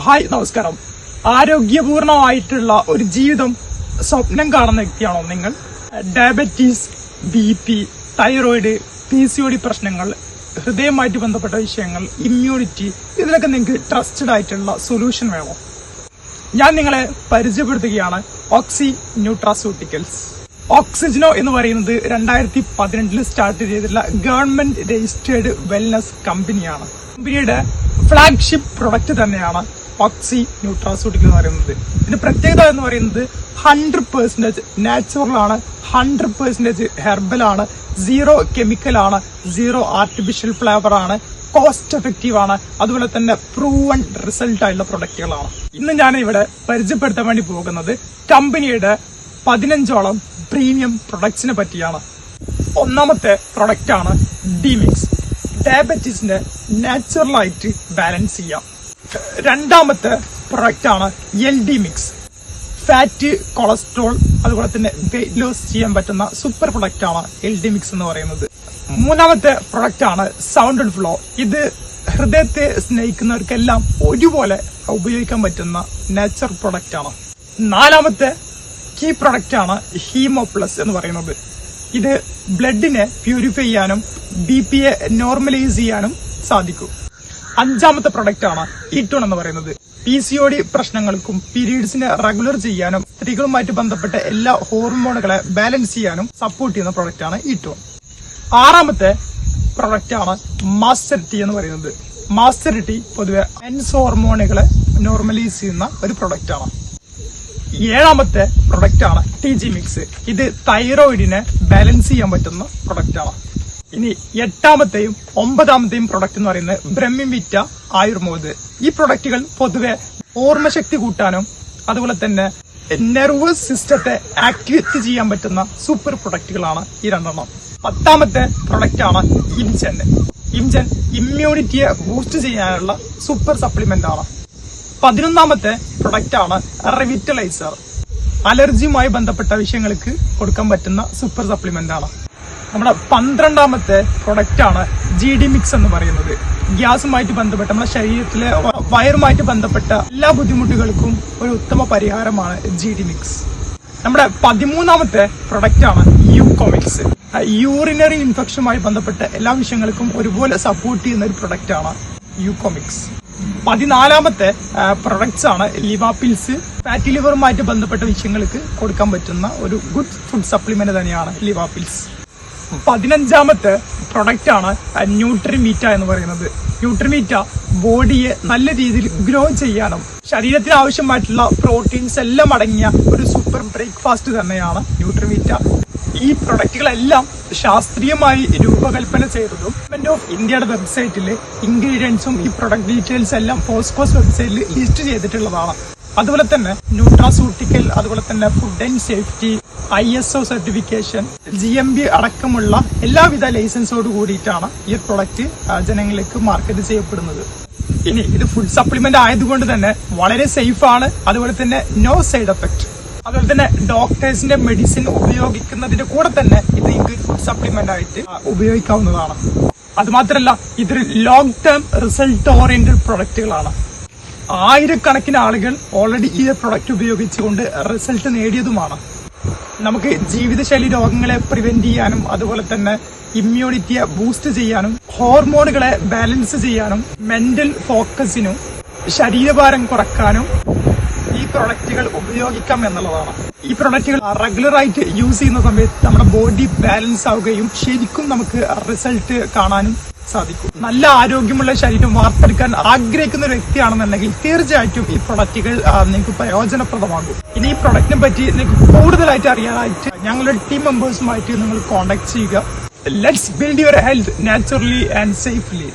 Hi നമസ്കാരം. ആരോഗ്യപൂർണമായിട്ടുള്ള ഒരു ജീവിതം സ്വപ്നം കാണുന്ന വ്യക്തിയാണോ നിങ്ങൾ? Diabetes B P thyroid P C O D പ്രശ്നങ്ങൾ ഹൃദയമായിട്ട് ബന്ധപ്പെട്ട വിഷയങ്ങൾ ഇമ്മ്യൂണിറ്റി ഇതിലൊക്കെ നിങ്ങൾക്ക് ട്രസ്റ്റഡ് ആയിട്ടുള്ള സൊല്യൂഷൻ വേണോ? ഞാൻ നിങ്ങളെ പരിചയപ്പെടുത്തുകയാണ് ഓക്സി ന്യൂട്രാസ്യൂട്ടിക്കൽസ് ഓക്സിജനോ എന്ന് പറയുന്നത് രണ്ടായിരത്തി പതിനെട്ടിൽ സ്റ്റാർട്ട് ചെയ്തിട്ടുള്ള ഗവൺമെന്റ് രജിസ്റ്റേർഡ് വെൽനസ് കമ്പനിയാണ് കമ്പനിയുടെ ഫ്ലാഗ്ഷിപ്പ് പ്രൊഡക്റ്റ് തന്നെയാണ് ഓക്സി ന്യൂട്രാസ്യൂട്ടിക്കൽ എന്ന് പറയുന്നത്. ഇതിന്റെ പ്രത്യേകത എന്ന് പറയുന്നത് ഹൺഡ്രഡ് പെർസെന്റേജ് നാച്ചുറൽ ആണ് ഹൺഡ്രഡ് പെർസെന്റേജ് ഹെർബൽ ആണ് സീറോ കെമിക്കൽ ആണ് സീറോ ആർട്ടിഫിഷ്യൽ ഫ്ലേവർ ആണ് കോസ്റ്റ് എഫക്റ്റീവ് ആണ് അതുപോലെ തന്നെ പ്രൂവൺ റിസൾട്ട് ആയിട്ടുള്ള പ്രൊഡക്റ്റുകളാണ് ഇന്ന് ഞാൻ ഇവിടെ പരിചയപ്പെടുത്താൻ വേണ്ടി പോകുന്നത് കമ്പനിയുടെ പതിനഞ്ചോളം പ്രീമിയം പ്രൊഡക്ട്സിനെ പറ്റിയാണ്. ഒന്നാമത്തെ പ്രൊഡക്റ്റ് ആണ് ഡിമിക്സ് ഡയബറ്റീസിന്റെ നാച്ചുറൽ ആയിട്ട് ബാലൻസ് ചെയ്യാം. രണ്ടാമത്തെ പ്രൊഡക്റ്റ് ആണ് L D mix fat cholesterol അതുപോലെ തന്നെ വെയിറ്റ് ലോസ് ചെയ്യാൻ പറ്റുന്ന സൂപ്പർ പ്രൊഡക്റ്റ് ആണ് എൽ ഡി മിക്സ് എന്ന് പറയുന്നത്. മൂന്നാമത്തെ പ്രൊഡക്റ്റ് ആണ് സൗണ്ട് ആൻഡ് ഫ്ലോ ഇത് ഹൃദയത്തെ സ്നേഹിക്കുന്നവർക്കെല്ലാം ഒരുപോലെ ഉപയോഗിക്കാൻ പറ്റുന്ന നേച്ചർ പ്രൊഡക്റ്റ് ആണ്. നാലാമത്തെ കീ പ്രൊഡക്റ്റ് ആണ് ഹീമോ പ്ലസ് എന്ന് പറയുന്നത്. ഇത് ബ്ലഡിനെ പ്യൂരിഫൈ ചെയ്യാനും ബി പി എ നോർമലൈസ് ചെയ്യാനും സാധിക്കും. അഞ്ചാമത്തെ പ്രൊഡക്റ്റ് ആണ് ഇറ്റോൺ എന്ന് പറയുന്നത്. പി സി ഒ ഡി പ്രശ്നങ്ങൾക്കും പീരീഡ്സിനെ റെഗുലർ ചെയ്യാനും സ്ത്രീകളുമായിട്ട് ബന്ധപ്പെട്ട എല്ലാ ഹോർമോണുകളെ ബാലൻസ് ചെയ്യാനും സപ്പോർട്ട് ചെയ്യുന്ന പ്രൊഡക്റ്റ് ആണ് ഇറ്റോൺ ആറാമത്തെ പ്രൊഡക്റ്റ് ആണ് മാസ്റ്ററിറ്റി എന്ന് പറയുന്നത്. മാസ്റ്ററിറ്റി പൊതുവെ മെൻസ് ഹോർമോണുകളെ നോർമലൈസ് ചെയ്യുന്ന ഒരു പ്രൊഡക്റ്റ് ആണ്. ഏഴാമത്തെ പ്രൊഡക്റ്റ് ആണ് ടി ജി മിക്സ് ഇത് തൈറോയിഡിനെ ബാലൻസ് ചെയ്യാൻ പറ്റുന്ന പ്രൊഡക്റ്റ് ആണ്. ഇനി എട്ടാമത്തെയും ഒമ്പതാമത്തെയും പ്രൊഡക്റ്റ് എന്ന് പറയുന്നത് ബ്രഹ്മി ബ്രഹ്മിവിറ്റ ആയുർമോദ്. ഈ പ്രൊഡക്റ്റുകൾ പൊതുവെ ഓർമ്മശക്തി കൂട്ടാനും അതുപോലെ തന്നെ നെർവസ് സിസ്റ്റത്തെ ആക്ടിവേറ്റ് ചെയ്യാൻ പറ്റുന്ന സൂപ്പർ പ്രൊഡക്റ്റുകളാണ് ഈ രണ്ടെണ്ണം. പത്താമത്തെ പ്രൊഡക്റ്റ് ആണ് ഇംജൻ. ഇംജൻ ഇമ്മ്യൂണിറ്റിയെ ബൂസ്റ്റ് ചെയ്യാനുള്ള സൂപ്പർ സപ്ലിമെന്റ് ആണ്. പതിനൊന്നാമത്തെ പ്രൊഡക്റ്റ് ആണ് റിവിറ്റലൈസർ അലർജിയുമായി ബന്ധപ്പെട്ട വിഷയങ്ങൾക്ക് കൊടുക്കാൻ പറ്റുന്ന സൂപ്പർ സപ്ലിമെന്റ് ആണ്. നമ്മുടെ പന്ത്രണ്ടാമത്തെ പ്രൊഡക്റ്റ് ആണ് ജി ഡി മിക്സ് എന്ന് പറയുന്നത്. ഗ്യാസുമായിട്ട് ബന്ധപ്പെട്ട നമ്മുടെ ശരീരത്തിലെ വയറുമായിട്ട് ബന്ധപ്പെട്ട എല്ലാ ബുദ്ധിമുട്ടുകൾക്കും ഒരു ഉത്തമ പരിഹാരമാണ് ജി ഡി മിക്സ് നമ്മുടെ പതിമൂന്നാമത്തെ പ്രൊഡക്റ്റ് ആണ് യൂകോമിക്സ് യൂറിനറി ഇൻഫെക്ഷനുമായി ബന്ധപ്പെട്ട എല്ലാ വിഷയങ്ങൾക്കും ഒരുപോലെ സപ്പോർട്ട് ചെയ്യുന്ന ഒരു പ്രൊഡക്റ്റ് ആണ് യൂകോമിക്സ് പതിനാലാമത്തെ പ്രൊഡക്ട്സ് ആണ് ലിവാപിൽസ് ഫാറ്റി ലിവറുമായിട്ട് ബന്ധപ്പെട്ട വിഷയങ്ങൾക്ക് കൊടുക്കാൻ പറ്റുന്ന ഒരു ഗുഡ് ഫുഡ് സപ്ലിമെന്റ് തന്നെയാണ് ലിവാപിൽസ് പതിനഞ്ചാമത്തെ പ്രൊഡക്റ്റ് ആണ് ന്യൂട്രിമീറ്റ എന്ന് പറയുന്നത്. ന്യൂട്രിമീറ്റ ബോഡിയെ നല്ല രീതിയിൽ ഗ്രോ ചെയ്യാനും ശരീരത്തിന് ആവശ്യമായിട്ടുള്ള പ്രോട്ടീൻസ് എല്ലാം അടങ്ങിയ ഒരു സൂപ്പർ ബ്രേക്ക്ഫാസ്റ്റ് തന്നെയാണ് ന്യൂട്രിമീറ്റ ഈ പ്രൊഡക്റ്റുകളെല്ലാം ശാസ്ത്രീയമായി രൂപകൽപ്പന ചെയ്തതും ഗവൺമെന്റ് ഓഫ് ഇന്ത്യയുടെ വെബ്സൈറ്റിൽ ഇൻഗ്രീഡിയൻസും ഈ പ്രൊഡക്റ്റ് ഡീറ്റെയിൽസ് എല്ലാം ഫോസ്കോസ് വെബ്സൈറ്റിൽ ലിസ്റ്റ് ചെയ്തിട്ടുള്ളതാണ്. അതുപോലെ തന്നെ ന്യൂട്രാസൂട്ടിക്കൽ അതുപോലെ തന്നെ food and safety I S O certification G M B അടക്കമുള്ള എല്ലാവിധ ലൈസൻസോട് കൂടിയിട്ടാണ് ഈ പ്രൊഡക്റ്റ് ജനങ്ങളിലേക്ക് മാർക്കറ്റ് ചെയ്യപ്പെടുന്നത്. ഇനി ഇത് ഫുഡ് സപ്ലിമെന്റ് ആയതുകൊണ്ട് തന്നെ വളരെ സേഫ് ആണ്. അതുപോലെ തന്നെ നോ സൈഡ് എഫക്ട് അതുപോലെ തന്നെ ഡോക്ടേഴ്സിന്റെ മെഡിസിൻ ഉപയോഗിക്കുന്നതിന്റെ കൂടെ തന്നെ ഇത് നിങ്ങൾക്ക് ഫുഡ് സപ്ലിമെന്റ് ആയിട്ട് ഉപയോഗിക്കാവുന്നതാണ്. അതുമാത്രമല്ല ഇതൊരു ലോങ് ടേം റിസൾട്ട് ഓറിയന്റഡ് പ്രൊഡക്റ്റുകളാണ് ആയിരക്കണക്കിന് ആളുകൾ ഓൾറെഡി ഈ പ്രൊഡക്റ്റ് ഉപയോഗിച്ചുകൊണ്ട് റിസൾട്ട് നേടിയതുമാണ്. നമുക്ക് ജീവിതശൈലി രോഗങ്ങളെ പ്രിവെന്റ് ചെയ്യാനും അതുപോലെ തന്നെ ഇമ്മ്യൂണിറ്റിയെ ബൂസ്റ്റ് ചെയ്യാനും ഹോർമോണുകളെ ബാലൻസ് ചെയ്യാനും മെന്റൽ ഫോക്കസിനും ശരീരഭാരം കുറക്കാനും ഈ പ്രൊഡക്റ്റുകൾ ഉപയോഗിക്കാം എന്നുള്ളതാണ്. ഈ പ്രൊഡക്റ്റുകൾ റെഗുലർ ആയിട്ട് യൂസ് ചെയ്യുന്ന സമയത്ത് നമ്മുടെ ബോഡി ബാലൻസ് ആവുകയും ശരിക്കും നമുക്ക് റിസൾട്ട് കാണാനും സാധിക്കും. നല്ല ആരോഗ്യമുള്ള ശരീരം വാർത്തെടുക്കാൻ ആഗ്രഹിക്കുന്ന ഒരു വ്യക്തിയാണെന്നുണ്ടെങ്കിൽ തീർച്ചയായിട്ടും ഈ പ്രൊഡക്റ്റുകൾ നിങ്ങൾക്ക് പ്രയോജനപ്രദമാകും. ഇനി ഈ പ്രൊഡക്റ്റിനെ പറ്റി നിങ്ങൾക്ക് കൂടുതലായിട്ട് അറിയാനായിട്ട് ഞങ്ങളുടെ ടീം മെമ്പേഴ്സുമായിട്ട് നിങ്ങൾ കോൺടാക്ട് ചെയ്യുക. Let's build your health naturally and safely